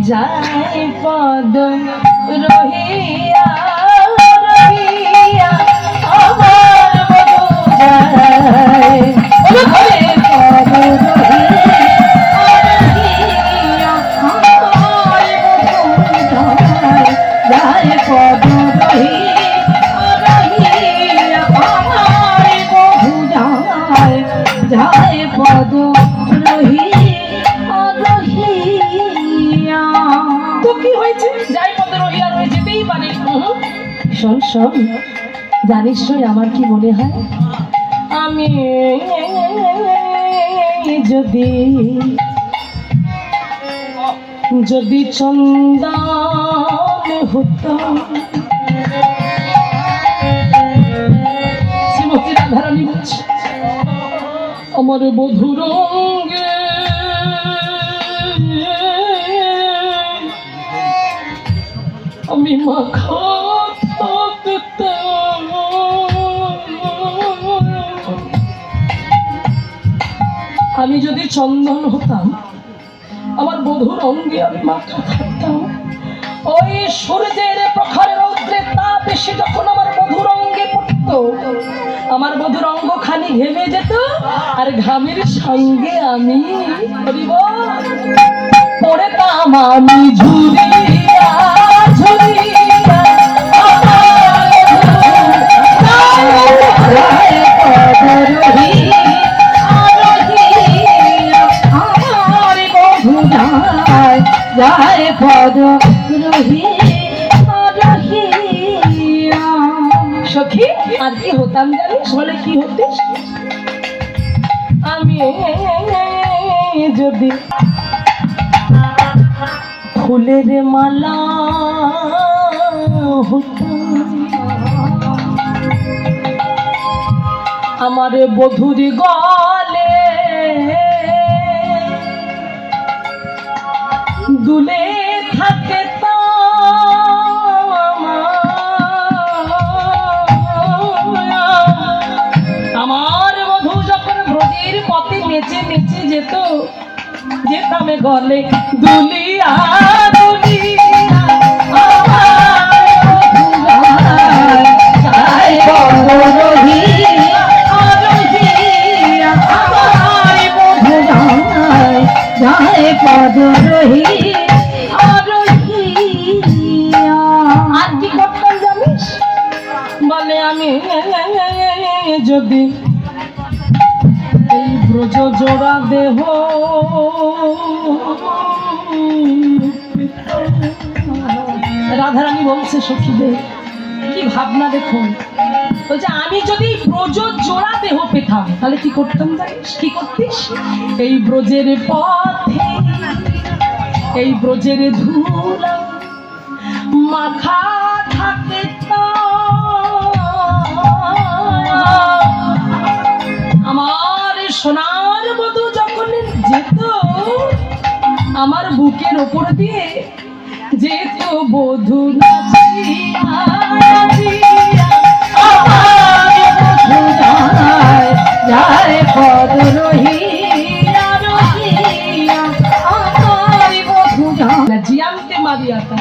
যায় পদ রহিয়া কি হয়েছে? যাই পদ রহিয়া রয়ে যেতেই পারে। শোন শোন। জানিস আমার কি মনে হয়? আমি যদি যদি চন্দন হতাম। শ্রীমতী আমার বধুর আমি। আমি যদি চন্দন হতাম, আমার বধুর অঙ্গে আমি মাথা থাকতাম ওই সূর্যের প্রখর রৌদ্রে তাপ এসে যখন আমার বধুর অঙ্গে পড়তো, আমার বধুর অঙ্গ খানি ঘেমে যেত, আর ঘামের সঙ্গে আমি পড়তাম আমি ঝুরিয়া যায় পদ সখী আর কি হতাম জানিস? বলে কি হতিস? আমি যদি ফুলের মালা, আমার বধুর গলে দুলে থাকে আমার বধু যখন ব্রজের পথে নেচে নেচে যেত, যেতামে গলে দুলিয়া যদি এই ব্রজ জোড়া দেহ রাধারানী বলছে, সখীদের, কি ভাবনা দেখুন? বলছে, আমি যদি ব্রজ জোড়া দেহ পেতাম, তাহলে কি করতাম জানিস? কি করতিস? এই ব্রজের পথে, এই ব্রজের ধুলা মাখা আমার বুকের ওপর দিয়ে আমার বধু যায়, পদ বধু। জিয়ামতে মারিয়াতা